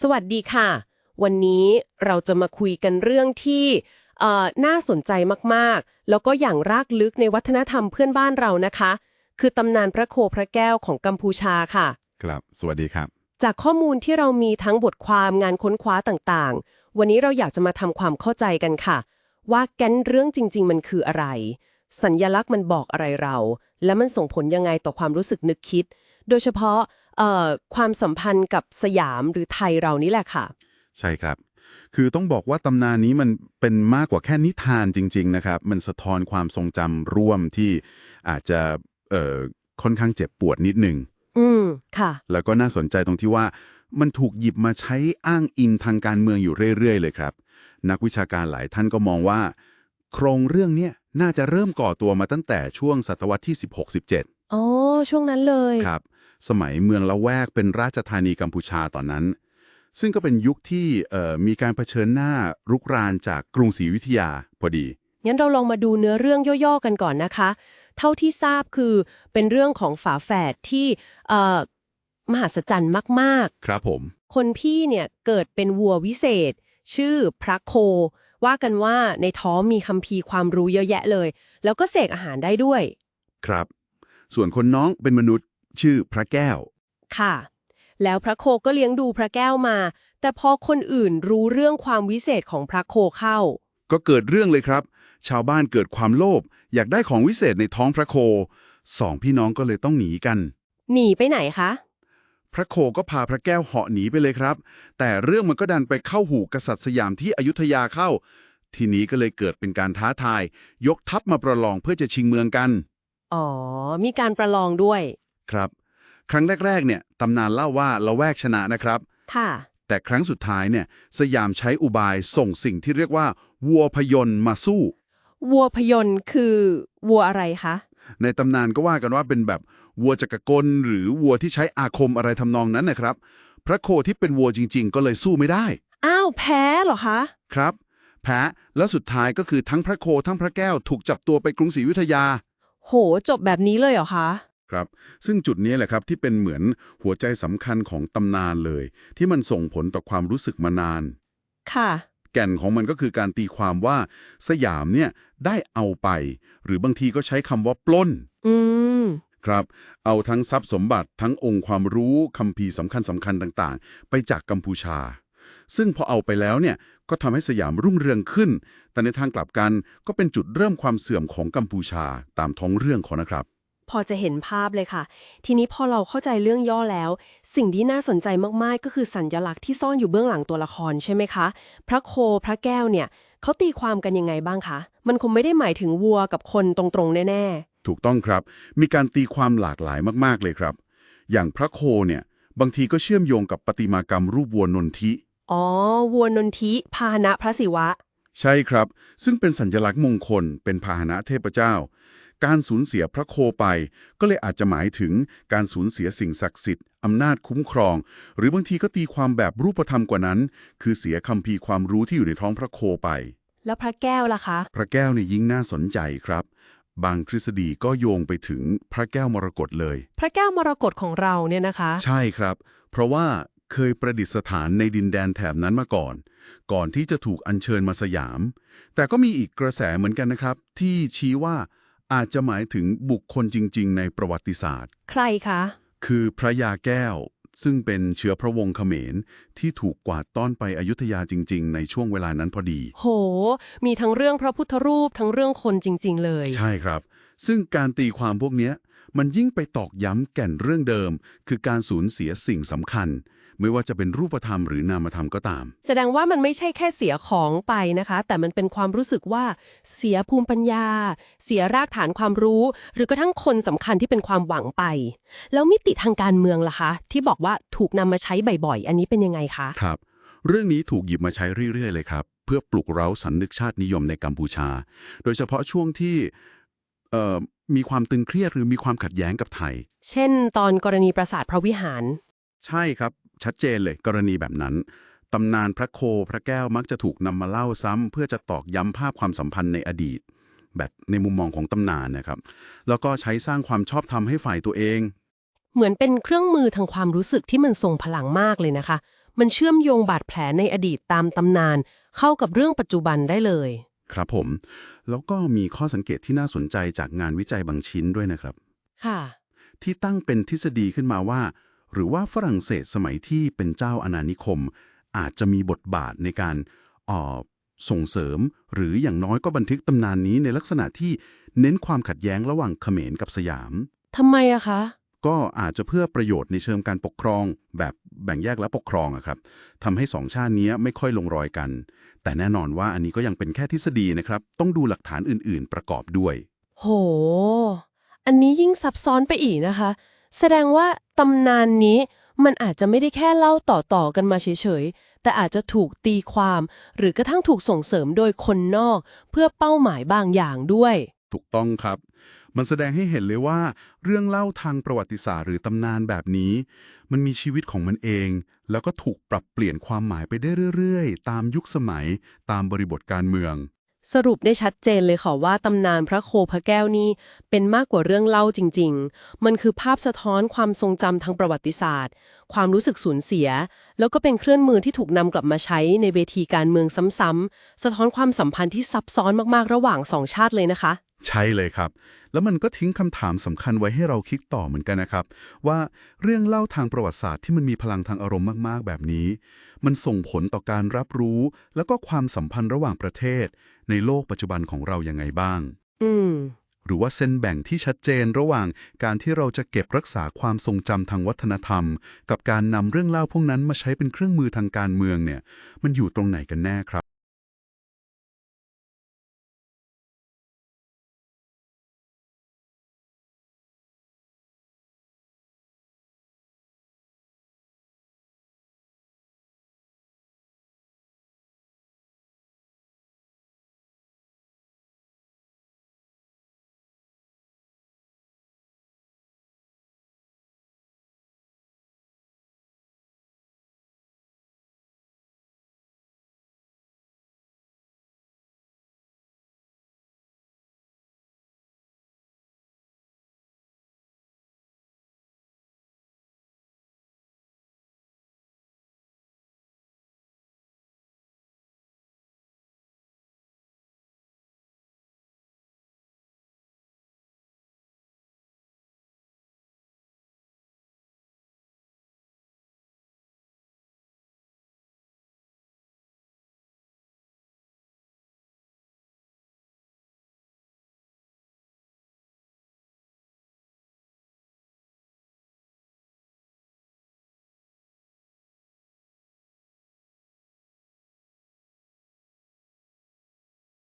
สวัสดีค่ะ วันนี้เราจะมาคุยกันเรื่องที่เอ่อน่าสนใจมากๆ แล้วก็อย่างรากลึกในวัฒนธรรมเพื่อนบ้านเรานะคะ คือตำนานพระโคพระแก้วของกัมพูชาค่ะ ครับ สวัสดีครับ จากข้อมูลที่เรามีทั้งบทความงานค้นคว้าต่างๆ วันนี้เราอยากจะมาทำความเข้าใจกันค่ะ ว่าแก๊นเรื่องจริง ๆ มันคืออะไร สัญญลักษณ์มันบอกอะไรเรา และมันส่งผลยังไงต่อความรู้สึกนึกคิด โดยเฉพาะเอ่อ ความสัมพันธ์กับสยามหรือไทยเรานี่แหละค่ะ ใช่ครับ คือต้องบอกว่าตำนานนี้มันเป็นมากกว่าแค่นิทานจริง ๆ นะครับ มันสะท้อนความทรงจำร่วมที่อาจจะเอ่อค่อนข้างเจ็บปวดนิดนึง อืม ค่ะ แล้วก็น่าสนใจตรงที่ว่ามันถูกหยิบมาใช้อ้างอิงทางการเมืองอยู่เรื่อย ๆ เลยครับ นักวิชาการหลายท่านก็มองว่า โครงเรื่องเนี้ยน่าจะเริ่มก่อตัวมาตั้งแต่ช่วงศตวรรษที่ 16-17 อ๋อ ช่วงนั้นเลย ครับ สมัยเมืองละแวกเป็นราชธานีกัมพูชาตอนนั้น ซึ่งก็เป็นยุคที่เอ่อมีการเผชิญหน้ารุกรานจากกรุงศรีอยุธยาพอดี งั้นเราลองมาดูเนื้อเรื่องย่อๆกันก่อนนะคะ เท่าที่ทราบคือเป็นเรื่องของฝาแฝดที่เอ่อมหัศจรรย์มากครับผม ๆ คนพี่เนี่ยเกิดเป็นวัววิเศษ ชื่อพระโค ว่ากันว่าในท้องมีคัมภีร์ความรู้เยอะแยะเลย แล้วก็เสกอาหารได้ด้วย ครับ ส่วนคนน้องเป็นมนุษย์ ชื่อพระแก้ว ค่ะ แล้วพระโคก็เลี้ยงดูพระแก้วมา แต่พอคนอื่นรู้เรื่องความวิเศษของพระโคเข้า ก็เกิดเรื่องเลยครับ ชาวบ้านเกิดความโลภอยากได้ของวิเศษในท้องพระโคสองพี่น้องก็เลยต้องหนีกัน หนีไปไหนคะ พระโคก็พาพระแก้วเหาะหนีไปเลยครับ แต่เรื่องมันก็ดันไปเข้าหูกษัตริย์สยามที่อยุธยาเข้า ทีนี้ก็เลยเกิดเป็นการท้าทาย ยกทัพมาประลองเพื่อจะชิงเมืองกัน อ๋อ มีการประลองด้วย ครับ ครั้งแรก ๆ เนี่ยตำนานเล่าว่าละแวกชนะนะครับ ค่ะ แต่ครั้งสุดท้ายเนี่ยสยามใช้อุบายส่งสิ่งที่เรียกว่า วัวพยนต์มาสู้ วัวพยนต์คือ วัวอะไรคะ ในตำนานก็ว่ากันว่าเป็นแบบวัวจักรกล หรือวัวที่ใช้อาคมอะไรทำนองนั้นนะครับ พระโคที่เป็นวัวจริง ๆ ก็เลยสู้ไม่ได้ อ้าว แพ้เหรอคะ ครับ แพ้แล้วสุดท้ายก็คือทั้งพระโคทั้งพระแก้วถูกจับตัวไปกรุงศรีอยุธยา โห จบแบบนี้เลยเหรอคะ ครับ ซึ่งจุดนี้แหละครับที่เป็นเหมือนหัวใจสำคัญของตำนานเลย ที่มันส่งผลต่อความรู้สึกมานาน ค่ะ แก่นของมันก็คือการตีความว่าสยามเนี่ยได้เอาไป หรือบางทีก็ใช้คำว่าปล้น อืม ครับ เอาทั้งทรัพย์สมบัติทั้งองค์ความรู้คัมภีร์สำคัญสำคัญต่าง ๆ ไปจากกัมพูชา ซึ่งพอเอาไปแล้วเนี่ยก็ทำให้สยามรุ่งเรืองขึ้น แต่ในทางกลับกันก็เป็นจุดเริ่มความเสื่อมของกัมพูชาตามท้องเรื่องเขานะครับ พอจะเห็นภาพเลยค่ะ ทีนี้พอเราเข้าใจเรื่องย่อแล้ว สิ่งที่น่าสนใจมากๆ ก็คือสัญลักษณ์ที่ซ่อนอยู่เบื้องหลังตัวละครใช่ไหมคะ พระโคพระแก้วเนี่ยเขาตีความกันยังไงบ้างคะ มันคงไม่ได้หมายถึงวัวกับคนตรงๆแน่ถูกต้องครับ มีการตีความหลากหลายมากๆเลยครับ อย่างพระโคเนี่ยบางทีก็เชื่อมโยงกับประติมากรรมรูปวัวนนทิๆ อ๋อ วัวนนทิพาหนะพระศิวะ ใช่ครับ ซึ่งเป็นสัญลักษณ์มงคล เป็นพาหนะเทพเจ้า การสูญเสียพระโคไป ก็เลยอาจจะหมายถึงการสูญเสียสิ่งศักดิ์สิทธิ์อำนาจคุ้มครอง หรือบางทีก็ตีความแบบรูปธรรมกว่านั้น คือเสียคัมภีร์ความรู้ที่อยู่ในท้องพระโคไป แล้วพระแก้วล่ะคะ พระแก้วเนี่ยยิ่งน่าสนใจครับ บางทฤษฎีก็โยงไปถึงพระแก้วมรกตเลย พระแก้วมรกตของเราเนี่ยนะคะ ใช่ครับ เพราะว่า เคยประดิษฐานในดินแดนแถบนั้นมาก่อน ก่อนที่จะถูกอัญเชิญมาสยาม แต่ก็มีอีกกระแสเหมือนกันนะครับ ที่ชี้ว่าอาจจะหมายถึงบุคคลจริง ๆ ในประวัติศาสตร์ ใครคะ คือพระยาแก้ว ซึ่งเป็นเชื้อพระวงศ์เขมร ที่ถูกกวาดต้อนไปอยุธยาจริง ๆ ในช่วงเวลานั้นพอดี โห มีทั้งเรื่องพระพุทธรูปทั้งเรื่องคนจริง ๆ เลย ใช่ครับ ซึ่งการตีความพวกเนี้ยมันยิ่งไปตอกย้ำแก่นเรื่องเดิม คือการสูญเสียสิ่งสำคัญ ไม่ว่าจะเป็นรูปธรรมหรือนามธรรมก็ตาม แสดงว่ามันไม่ใช่แค่เสียของไปนะคะ แต่มันเป็นความรู้สึกว่าเสียภูมิปัญญา เสียรากฐานความรู้ หรือกระทั่งคนสำคัญที่เป็นความหวังไป แล้วมิติทางการเมืองล่ะคะ ที่บอกว่าถูกนำมาใช้บ่อยๆ อันนี้เป็นยังไงคะครับเรื่องนี้ถูกหยิบมาใช้เรื่อยๆ เลยครับ เพื่อปลุกเร้าสันนึกชาตินิยมในกัมพูชา โดยเฉพาะช่วงที่เอ่อมีความตึงเครียดหรือมีความขัดแย้งกับไทย เช่น ตอนกรณีปราสาทพระวิหาร ใช่ครับ ชัดเจนเลยกรณีแบบนั้น ตำนานพระโคพระแก้วมักจะถูกนำมาเล่าซ้ำเพื่อจะตอกย้ำภาพความสัมพันธ์ในอดีต แบบในมุมมองของตำนานนะครับ แล้วก็ใช้สร้างความชอบธรรมให้ฝ่ายตัวเอง เหมือนเป็นเครื่องมือทางความรู้สึกที่มันทรงพลังมากเลยนะคะ มันเชื่อมโยงบาดแผลในอดีตตามตำนาน เข้ากับเรื่องปัจจุบันได้เลย ครับผม แล้วก็มีข้อสังเกตที่น่าสนใจจากงานวิจัยบางชิ้นด้วยนะครับ ค่ะ ที่ตั้งเป็นทฤษฎีขึ้นมาว่า หรือว่าฝรั่งเศสสมัยที่เป็นเจ้าอาณานิคม อาจจะมีบทบาทในการเอ่อส่งเสริม หรืออย่างน้อยก็บันทึกตำนานนี้ในลักษณะที่เน้นความขัดแย้งระหว่างเขมรกับสยามทำไมอะคะ ก็อาจจะเพื่อประโยชน์ในเชิงการปกครอง แบบแบ่งแยกและปกครองอะครับทำให้สองชาตินี้ไม่ค่อยลงรอยกัน แต่แน่นอนว่าอันนี้ก็ยังเป็นแค่ทฤษฎีนะครับ ต้องดูหลักฐานอื่น ๆ ประกอบด้วย โห อันนี้ยิ่งซับซ้อนไปอีกนะคะ แสดงว่าตำนานนี้มันอาจจะไม่ได้แค่เล่าต่อๆกันมาเฉยๆ แต่อาจจะถูกตีความ หรือกระทั่งถูกส่งเสริมโดยคนนอก เพื่อเป้าหมายบางอย่างด้วย ถูกต้องครับ มันแสดงให้เห็นเลยว่า เรื่องเล่าทางประวัติศาสตร์หรือตำนานแบบนี้ มันมีชีวิตของมันเอง แล้วก็ถูกปรับเปลี่ยนความหมายไปได้เรื่อยๆ ตามยุคสมัย ตามบริบทการเมือง สรุปได้ชัดเจนเลยค่ะว่าตำนานพระโคพระแก้วนี่เป็นมากกว่าเรื่องเล่าจริง ๆ มันคือภาพสะท้อนความทรงจำทางประวัติศาสตร์ ความรู้สึกสูญเสีย แล้วก็เป็นเครื่องมือที่ถูกนำกลับมาใช้ในเวทีการเมืองซ้ำๆสะท้อนความสัมพันธ์ที่ซับซ้อนมากๆระหว่างสองชาติเลยนะคะ ใช่เลยครับ แล้วมันก็ทิ้งคำถามสำคัญไว้ให้เราคิดต่อเหมือนกันนะครับ ว่าเรื่องเล่าทางประวัติศาสตร์ที่มันมีพลังทางอารมณ์มาก ๆ แบบนี้ มันส่งผลต่อการรับรู้ แล้วก็ความสัมพันธ์ระหว่างประเทศ ในโลกปัจจุบันของเรายังไงบ้าง อืม หรือว่าเส้นแบ่งที่ชัดเจนระหว่างการที่เราจะเก็บรักษาความทรงจำทางวัฒนธรรม กับการนำเรื่องเล่าพวกนั้นมาใช้เป็นเครื่องมือทางการเมืองเนี่ย มันอยู่ตรงไหนกันแน่ครับ